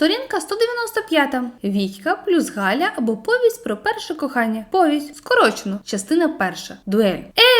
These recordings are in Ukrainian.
Сторінка 195. Вітька плюс Галя або повість про перше кохання. Повість скорочено. Частина перша. Дуель.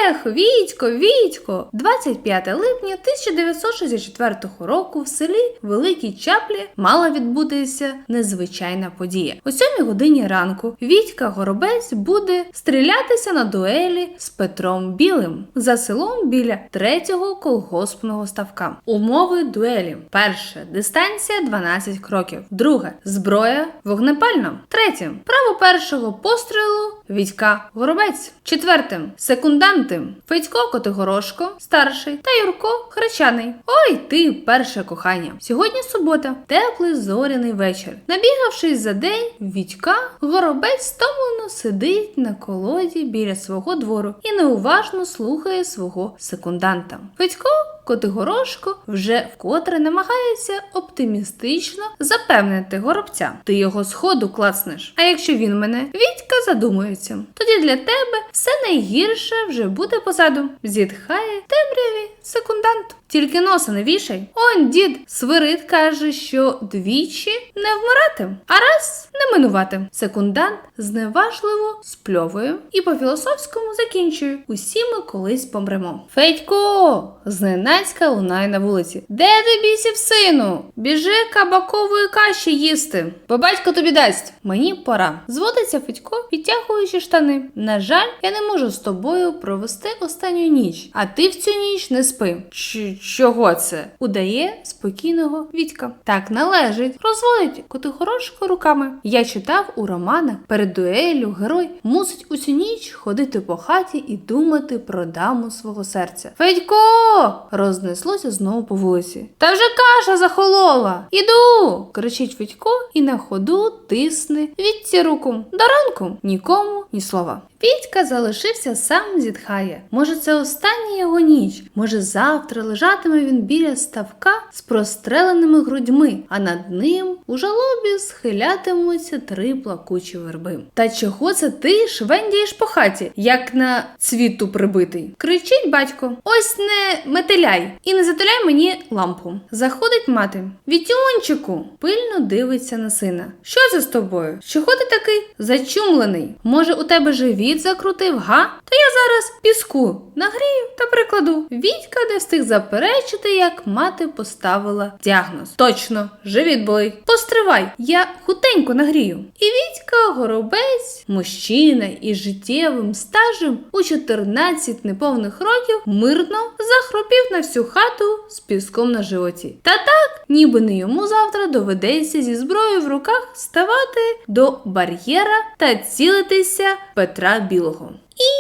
Ех, Вітько, Вітько! 25 липня 1964 року в селі Великій Чаплі мала відбутися незвичайна подія. О 7 годині ранку Вітька Горобець буде стрілятися на дуелі з Петром Білим за селом біля третього колгоспного ставка. Умови дуелі: перше дистанція 12 кроків. Друге. Зброя вогнепальна. Третє. Право першого пострілу Вітька Горобець. Четвертим секунданти Федько Котигорошко, старший та Юрко Хречаний. Ой, ти перше кохання. Сьогодні субота, теплий зоряний вечір. Набігавшись за день, Вітька Горобець стомлено сидить на колоді біля свого двору і неуважно слухає свого секунданта. Федько Котигорошко вже вкотре намагається оптимістично запевнити горобця. Ти його сходу клацнеш. А якщо він мене, Вітька задумується. Тоді для тебе все найгірше вже буде позаду. Зітхає темряві секундант. Тільки носа не вішай. Он дід Свирид каже, що двічі не вмирати, а раз не минувати. Секундант зневажливо спльовує і по-філософському закінчує. Усі ми колись помремо. Федько! зненацька лунає на вулиці. Де ти бісів сину? Біжи кабакової каші їсти, бо батько тобі дасть. Мені пора. Зводиться Федько, підтягуючи штани. На жаль, я не можу з тобою провести останню ніч, а ти в цю ніч не спи. Чого це? Удає спокійного Вітька. Так належить. Розводить котигорошко руками. Я читав у романах перед дуелю герой мусить усю ніч ходити по хаті і думати про даму свого серця. Федько! рознеслося знову по вулиці. Та вже каша захолола. Іду. кричить Федько і на ходу тисне Вітці руку. До ранку нікому ні слова. Вітька залишився сам зітхає. Може, це остання його ніч. Може, завтра лежатиме він біля ставка з простреленими грудьми, а над ним у жалобі схилятимуться три плакучі верби. Та чого це ти швендієш по хаті, як на цвіту прибитий? Кричить батько: ось не метеляй і не затуляй мені лампу. Заходить мати. Вітюнчику, пильно дивиться на сина. Що це з тобою? Чого ти такий зачумлений? Може, у тебе живіт закрутив, га? Та я зараз піску нагрію та прикладу. Вітька не встиг заперечити, як мати поставила діагноз. Точно, живіт болить. Постривай, я хутенько нагрію. І Вітька горобець, мужчина із життєвим стажем у 14 неповних років мирно захропів на всю хату з піском на животі. Та так, ніби не йому завтра доведеться зі зброєю в руках ставати до бар'єра та цілитися Петра Білого. І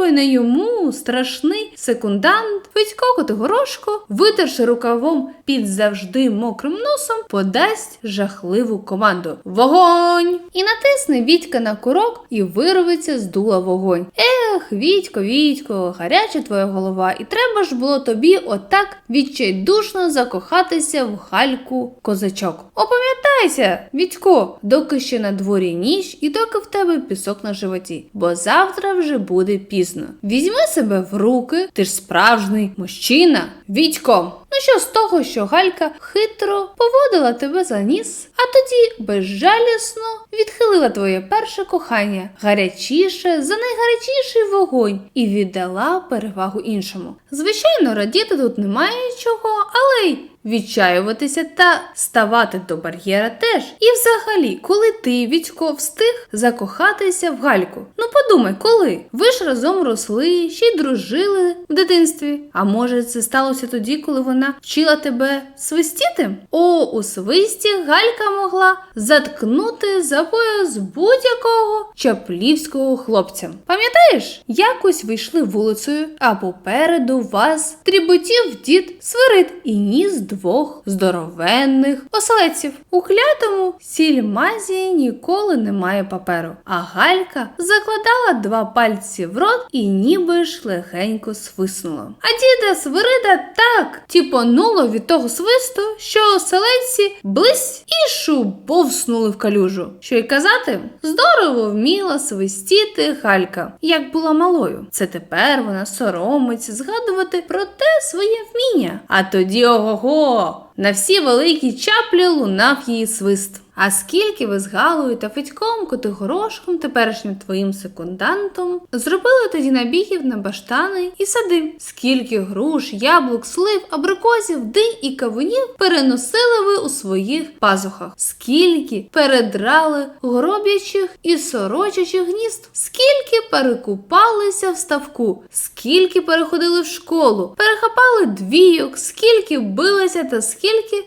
ніби не йому страшний секундант Федько Котигорошко, витерши рукавом під завжди мокрим носом, подасть жахливу команду Вогонь! І натисне Вітька на курок і вирветься з дула вогонь. Ех, Вітько, Вітько, гаряча твоя голова, і треба ж було тобі отак відчайдушно закохатися в гальку козачок. Опам'ятайся, Вітько, доки ще на дворі ніч і доки в тебе пісок на животі, бо завтра вже буде пізно. Візьми себе в руки, ти ж справжній мужчина. Вітько, ну що з того, що Галька хитро поводила тебе за ніс, а тоді безжалісно відхилила твоє перше кохання, гарячіше за найгарячіший вогонь, і віддала перевагу іншому. Звичайно, радіти тут немає чого, але й відчаюватися та ставати до бар'єра теж. І взагалі, коли ти, Вітько, встиг закохатися в Гальку. Ну подумай, коли? Ви ж разом росли, ще й дружили в дитинстві. А може, це сталося тоді, коли вона вчила тебе свистіти? О, у свисті Галька могла заткнути за пояс будь-якого чаплівського хлопця. Пам'ятаєш, якось ви йшли вулицею, а попереду вас тріботів дід Свирид і ніс двох здоровенних оселедців. У клятому сільмазі ніколи немає паперу, а Галька закладала два пальці в рот і ніби ж легенько свиснула. А діда Свирида так тіпонуло від того свисту, що оселедці близь і шубовснули в калюжу. Що й казати, здорово вміла свистіти Галька, як була малою. Це тепер вона соромиться згадувати про те своє вміння. А тоді ого Вітько! На всі великі чаплі лунав її свист. А скільки ви з Галою та Федьком Котигорошком, теперішнім твоїм секундантом, зробили тоді набігів на баштани і сади? Скільки груш, яблук, слив, абрикосів, динь і кавунів переносили ви у своїх пазухах? Скільки передрали гороб'ячих і сорочачих гнізд? Скільки перекупалися в ставку? Скільки переходили в школу? Перехапали двійок, скільки билися та скільки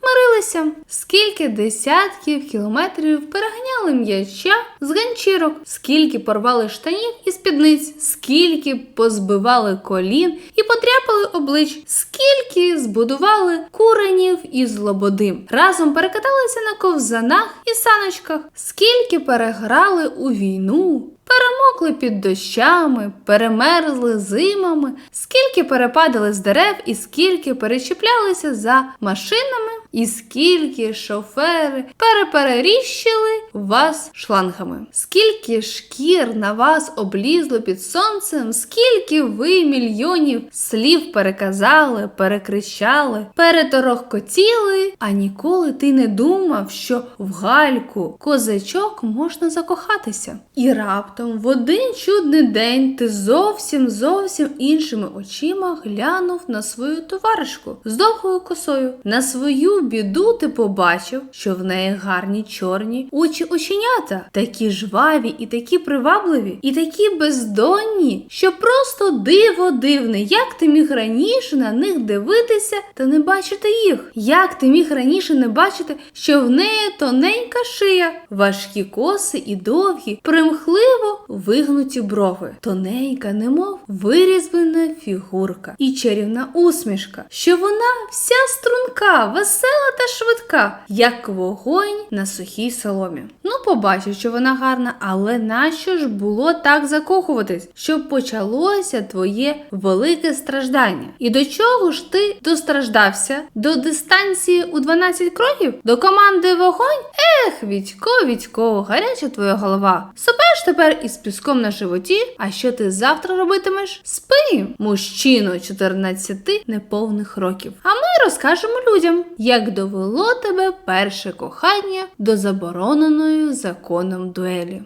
мирилися? Скільки десятків кілометрів переганяли м'яча з ганчірок, скільки порвали штанів і спідниць, скільки позбивали колін і подряпали облич, скільки збудували куренів із лободи. Разом перекаталися на ковзанах і саночках, скільки переграли у війну. Перемокли під дощами, перемерзли зимами, скільки перепадали з дерев і скільки перечіплялися за машинами, і скільки шофери перепереріщили вас шлангами. Скільки шкір на вас облізло під сонцем, скільки ви мільйонів слів переказали, перекричали, переторохкотіли, а ніколи ти не думав, що в гальку козачок можна закохатися. І раптом в один чудний день ти зовсім зовсім іншими очима глянув на свою товаришку з довгою косою. На свою біду ти побачив, що в неї гарні чорні очі оченята, такі жваві і такі привабливі, і такі бездонні, що просто диво дивне, як ти міг раніше на них дивитися та не бачити їх. Як ти міг раніше не бачити, що в неї тоненька шия, важкі коси і довгі, примхливо вигнуті брови, тоненька, немов вирізблена фігурка. І чарівна усмішка, що вона вся струнка, весела та швидка, як вогонь на сухій соломі. Ну, побачив, що вона гарна, але нащо ж було так закохуватись, щоб почалося твоє велике страждання? І до чого ж ти достраждався? До дистанції у 12 кроків? До команди вогонь? Ех, Вітько, Вітько, гаряча твоя голова. Сопеш тепер із піском на животі, а що ти завтра робитимеш? Спи, мужчино 14 неповних років. А ми розкажемо людям, як довело тебе перше кохання до забороненої законом дуелі.